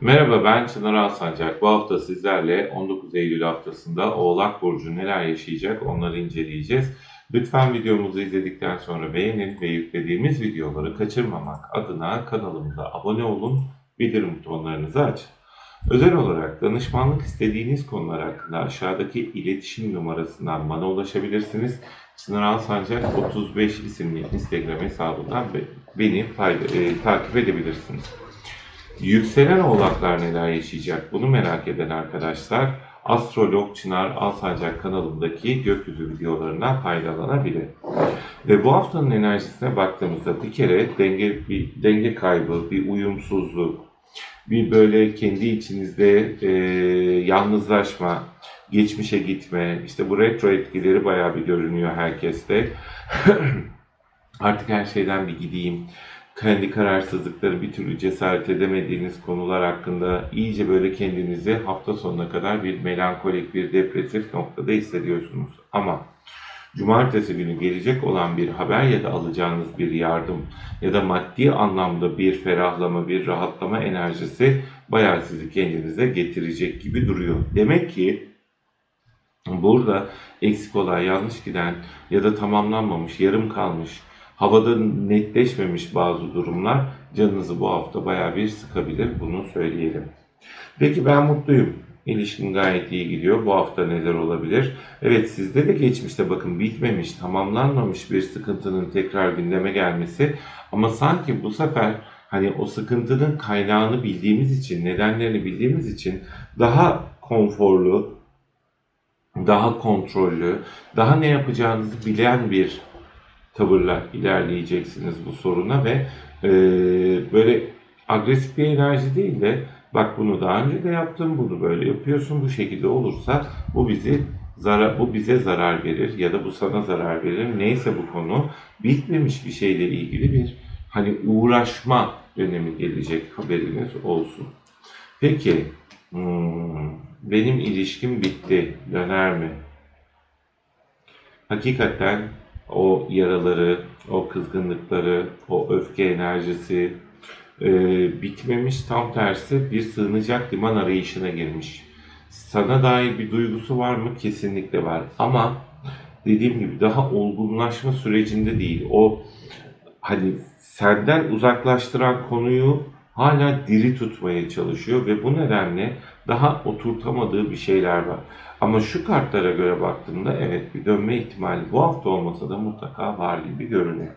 Merhaba ben Çınar Alsancak. Bu hafta sizlerle 19 Eylül haftasında Oğlak Burcu neler yaşayacak onları inceleyeceğiz. Lütfen videomuzu izledikten sonra beğenin ve yüklediğimiz videoları kaçırmamak adına kanalımıza abone olun, bildirim butonlarınızı açın. Özel olarak danışmanlık istediğiniz konular hakkında aşağıdaki iletişim numarasından bana ulaşabilirsiniz. Çınar Alsancak 35 isimli Instagram hesabından be- beni e, takip edebilirsiniz. Yükselen oğlaklar neler yaşayacak bunu merak eden arkadaşlar Astrolog Çınar Alsancak kanalındaki gökyüzü videolarından faydalanabilir. Ve bu haftanın enerjisine baktığımızda bir kere denge bir denge kaybı, bir uyumsuzluk, bir böyle kendi içinizde e, yalnızlaşma, geçmişe gitme, işte bu retro etkileri bayağı bir görünüyor herkeste. Artık her şeyden bir gideyim, kendi kararsızlıkları bir türlü cesaret edemediğiniz konular hakkında iyice böyle kendinizi hafta sonuna kadar bir melankolik, bir depresif noktada hissediyorsunuz. Ama cumartesi günü gelecek olan bir haber ya da alacağınız bir yardım ya da maddi anlamda bir ferahlama, bir rahatlama enerjisi bayağı sizi kendinize getirecek gibi duruyor. Demek ki burada eksik olan, yanlış giden ya da tamamlanmamış, yarım kalmış, havada netleşmemiş bazı durumlar canınızı bu hafta bayağı bir sıkabilir. Bunu söyleyelim. Peki ben mutluyum. İlişkim gayet iyi gidiyor. Bu hafta neler olabilir? Evet sizde de geçmişte bakın bitmemiş, tamamlanmamış bir sıkıntının tekrar gündeme gelmesi ama sanki bu sefer hani o sıkıntının kaynağını bildiğimiz için, nedenlerini bildiğimiz için daha konforlu, daha kontrollü, daha ne yapacağınızı bilen bir tavırla ilerleyeceksiniz bu soruna ve e, böyle agresif bir enerji değil de bak bunu daha önce de yaptım, bunu böyle yapıyorsun, bu şekilde olursa bu bizi zarar, bu bize zarar verir ya da bu sana zarar verir. Neyse bu konu bitmemiş bir şeyle ilgili bir hani uğraşma dönemi gelecek haberiniz olsun. Peki hmm, benim ilişkim bitti döner mi? Hakikaten o yaraları, o kızgınlıkları, o öfke enerjisi e, bitmemiş. Tam tersi bir sığınacak liman arayışına girmiş. Sana dair bir duygusu var mı? Kesinlikle var. Ama dediğim gibi daha olgunlaşma sürecinde değil. O hani senden uzaklaştıran konuyu hala diri tutmaya çalışıyor ve bu nedenle daha oturtamadığı bir şeyler var. Ama şu kartlara göre baktığımda evet bir dönme ihtimali bu hafta olmasa da mutlaka var gibi görünüyor.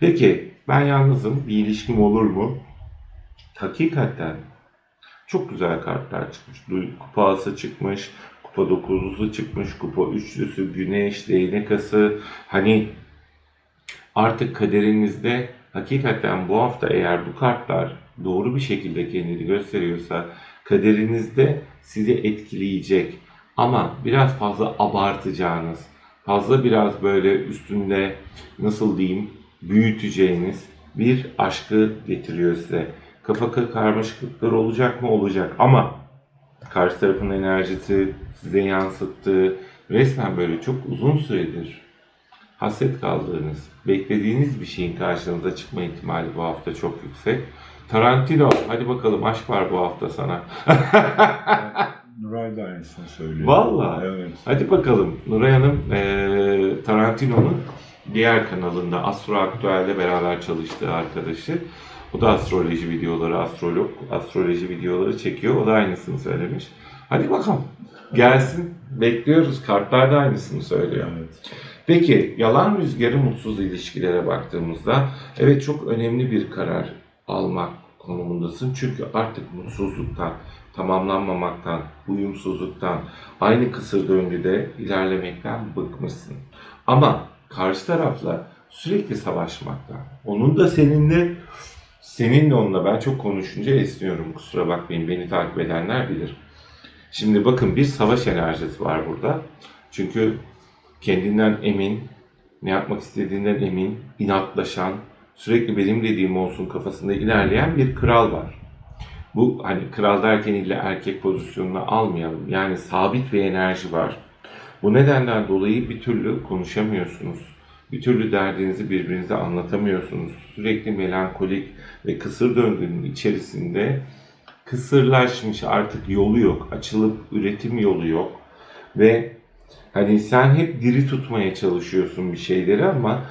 Peki ben yalnızım bir ilişkim olur mu? Hakikaten çok güzel kartlar çıkmış. Kupa ası çıkmış, kupa dokuzlusu çıkmış, kupa üçlüsü, güneş, değnek. Hani artık kaderinizde hakikaten bu hafta eğer bu kartlar doğru bir şekilde kendini gösteriyorsa kaderinizde sizi etkileyecek ama biraz fazla abartacağınız, fazla biraz böyle üstünde nasıl diyeyim büyüteceğiniz bir aşkı getiriyor size. Kafa karmaşıklıklar olacak mı? Olacak ama karşı tarafın enerjisi size yansıttığı resmen böyle çok uzun süredir hasret kaldığınız, beklediğiniz bir şeyin karşınıza çıkma ihtimali bu hafta çok yüksek. Tarantino, hadi bakalım aşk var bu hafta sana. Nuray da aynısını söylüyor. Vallahi. Evet. Hadi bakalım Nuray Hanım eee, Tarantino'nun diğer kanalında Astro Aktüel'le beraber çalıştığı arkadaşı. O da astroloji videoları, astrolog, astroloji videoları çekiyor. O da aynısını söylemiş. Hadi bakalım. Gelsin. Bekliyoruz. Kartlar da aynısını söylüyor. evet. Peki yalan rüzgarı mutsuz ilişkilere baktığımızda evet çok önemli bir karar almak konumundasın. Çünkü artık mutsuzluktan, tamamlanmamaktan, uyumsuzluktan, aynı kısır döngüde ilerlemekten bıkmışsın. Ama karşı tarafla sürekli savaşmaktan, onun da seninle, senin de onunla ben çok konuşunca esniyorum kusura bakmayın beni takip edenler bilir. Şimdi bakın bir savaş enerjisi var burada. Çünkü kendinden emin, ne yapmak istediğinden emin, inatlaşan, sürekli benim dediğim olsun kafasında ilerleyen bir kral var. Bu hani kral derken illa erkek pozisyonuna almayalım. Yani sabit bir enerji var. Bu nedenden dolayı bir türlü konuşamıyorsunuz. Bir türlü derdinizi birbirinize anlatamıyorsunuz. Sürekli melankolik ve kısır döngünün içerisinde kısırlaşmış artık yolu yok. Açılıp üretim yolu yok. Ve hani sen hep diri tutmaya çalışıyorsun bir şeyleri ama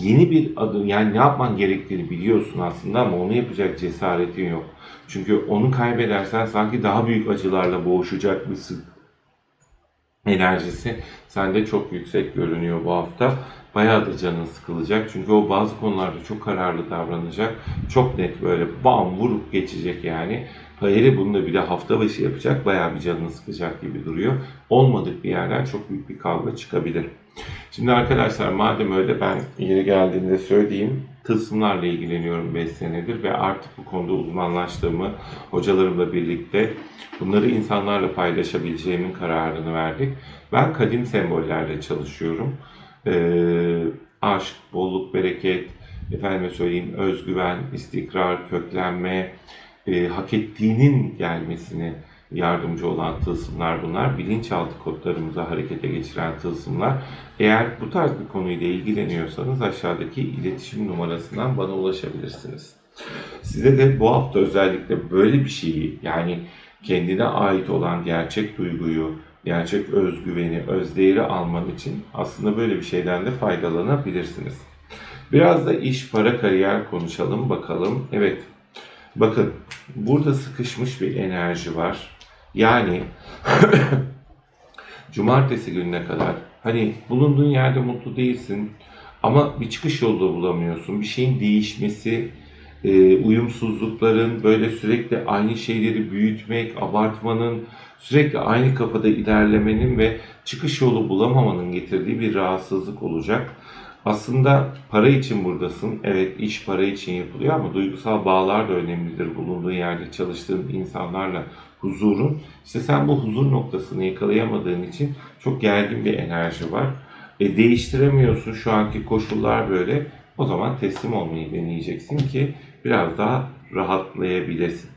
yeni bir adım yani ne yapman gerektiğini biliyorsun aslında ama onu yapacak cesaretin yok. Çünkü onu kaybedersen sanki daha büyük acılarla boğuşacakmışsın enerjisi sende çok yüksek görünüyor bu hafta. Bayağı da canın sıkılacak. Çünkü o bazı konularda çok kararlı davranacak. Çok net böyle bam vurup geçecek yani. Hayri bunu da bir de hafta başı yapacak. Bayağı bir canını sıkacak gibi duruyor. Olmadık bir yerden çok büyük bir kavga çıkabilir. Şimdi arkadaşlar madem öyle ben yeri geldiğinde söyleyeyim. Tılsımlarla ilgileniyorum 5 senedir ve artık bu konuda uzmanlaştığımı hocalarımla birlikte bunları insanlarla paylaşabileceğimin kararını verdik. Ben kadim sembollerle çalışıyorum. Ee, aşk, bolluk, bereket, efendime söyleyeyim özgüven, istikrar, köklenme, e, hak ettiğinin gelmesini yardımcı olan tılsımlar bunlar. Bilinçaltı kodlarımızı harekete geçiren tılsımlar. Eğer bu tarz bir konuyla ilgileniyorsanız aşağıdaki iletişim numarasından bana ulaşabilirsiniz. Size de bu hafta özellikle böyle bir şeyi yani kendine ait olan gerçek duyguyu, gerçek özgüveni, özdeğeri alman için aslında böyle bir şeyden de faydalanabilirsiniz. Biraz da iş, para, kariyer konuşalım bakalım. Evet, bakın burada sıkışmış bir enerji var. Yani cumartesi gününe kadar hani bulunduğun yerde mutlu değilsin ama bir çıkış yolu da bulamıyorsun. Bir şeyin değişmesi, e, uyumsuzlukların, böyle sürekli aynı şeyleri büyütmek, abartmanın, sürekli aynı kafada ilerlemenin ve çıkış yolu bulamamanın getirdiği bir rahatsızlık olacak. Aslında para için buradasın. Evet iş para için yapılıyor ama duygusal bağlar da önemlidir. Bulunduğun yerde çalıştığın insanlarla huzurun. İşte sen bu huzur noktasını yakalayamadığın için çok gergin bir enerji var. E, değiştiremiyorsun şu anki koşullar böyle. O zaman teslim olmayı deneyeceksin ki biraz daha rahatlayabilesin.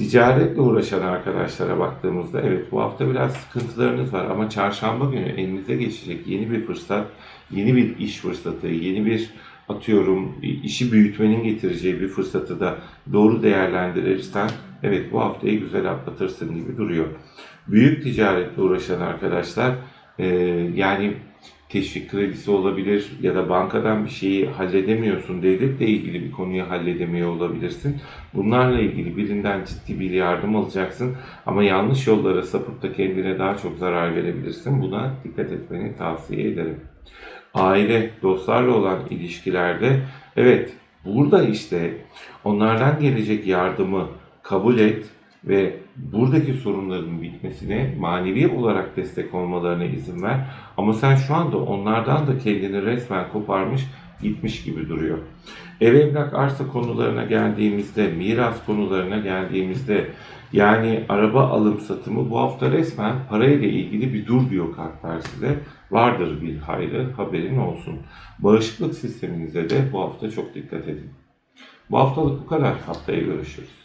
Ticaretle uğraşan arkadaşlara baktığımızda evet bu hafta biraz sıkıntılarınız var ama çarşamba günü elinize geçecek yeni bir fırsat, yeni bir iş fırsatı, yeni bir atıyorum işi büyütmenin getireceği bir fırsatı da doğru değerlendirirsen evet bu haftayı güzel atlatırsın gibi duruyor. Büyük ticaretle uğraşan arkadaşlar yani teşvik kredisi olabilir ya da bankadan bir şeyi halledemiyorsun, devletle ilgili bir konuyu halledemiyor olabilirsin. Bunlarla ilgili birinden ciddi bir yardım alacaksın ama yanlış yollara sapıp da kendine daha çok zarar verebilirsin. Buna dikkat etmeni tavsiye ederim. Aile, dostlarla olan ilişkilerde evet burada işte onlardan gelecek yardımı kabul et ve buradaki sorunların bitmesine manevi olarak destek olmalarına izin ver. Ama sen şu anda onlardan da kendini resmen koparmış gitmiş gibi duruyor. Ev evlak arsa konularına geldiğimizde, miras konularına geldiğimizde yani araba alım satımı bu hafta resmen parayla ilgili bir dur diyor kartlar size. Vardır bir hayrı haberin olsun. Bağışıklık sisteminize de bu hafta çok dikkat edin. Bu haftalık bu kadar. Haftaya görüşürüz.